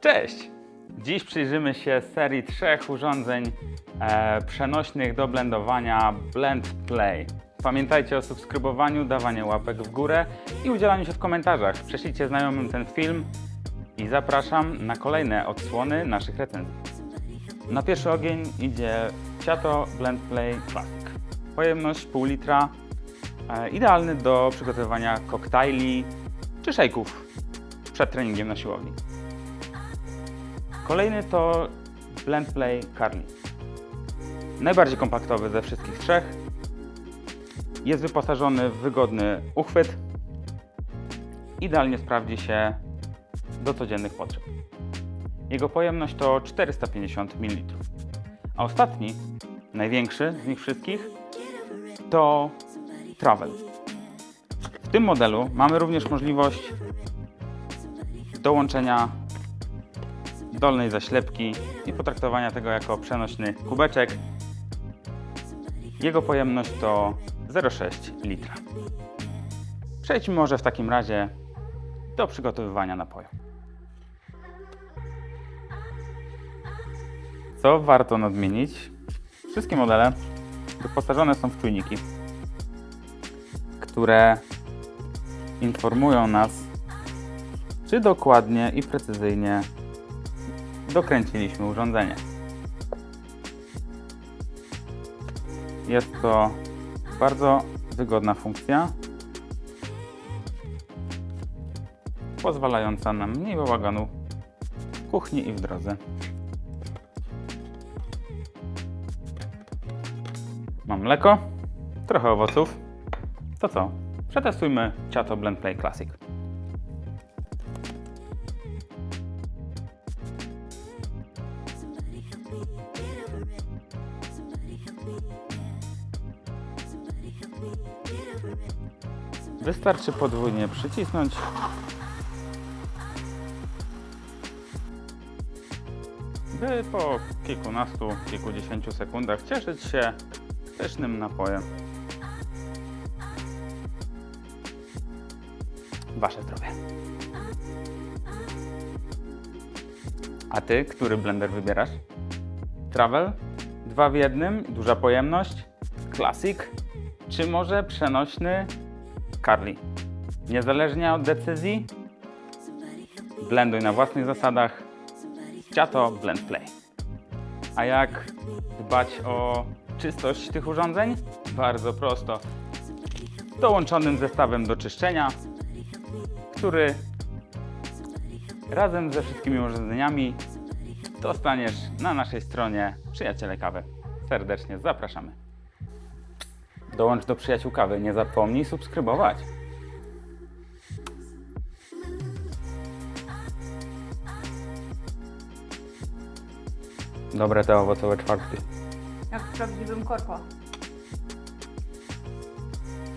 Cześć! Dziś przyjrzymy się serii trzech urządzeń e, przenośnych do blendowania Blend Play. Pamiętajcie o subskrybowaniu, dawaniu łapek w górę i udzielaniu się w komentarzach. Prześlijcie znajomym ten film i zapraszam na kolejne odsłony naszych recenzji. Na pierwszy ogień idzie Ciato Blend Play Classic. Pojemność pół litra, e, idealny do przygotowywania koktajli czy szejków przed treningiem na siłowni. Kolejny to Blend Play Carly. Najbardziej kompaktowy ze wszystkich trzech. Jest wyposażony w wygodny uchwyt. Idealnie sprawdzi się do codziennych potrzeb. Jego pojemność to 450 ml. A ostatni, największy z nich wszystkich, to Travel. W tym modelu mamy również możliwość dołączenia dolnej zaślepki i potraktowania tego jako przenośny kubeczek. Jego pojemność to 0,6 litra. Przejdźmy może w takim razie do przygotowywania napoju. Co warto nadmienić? Wszystkie modele wyposażone są w czujniki, które informują nas, czy dokładnie i precyzyjnie dokręciliśmy urządzenie. Jest to bardzo wygodna funkcja, pozwalająca na mniej bałaganu w kuchni i w drodze. Mam mleko, trochę owoców. To co? Przetestujmy Ciato Blend Play Classic. Wystarczy podwójnie przycisnąć. By po kilkunastu, kilkudziesięciu sekundach cieszyć się pysznym napojem. Wasze zdrowie. A ty, który blender wybierasz? Travel? Dwa w jednym, duża pojemność, Classic, czy może przenośny Carly? Niezależnie od decyzji, blenduj na własnych zasadach. Ciato Blend Play. A jak dbać o czystość tych urządzeń? Bardzo prosto. Dołączonym zestawem do czyszczenia, który razem ze wszystkimi urządzeniami dostaniesz na naszej stronie Przyjaciele Kawy. Serdecznie zapraszamy. Dołącz do Przyjaciół Kawy, nie zapomnij subskrybować. Dobre te owocowe czwartki. Jak w prawdziwym korpo.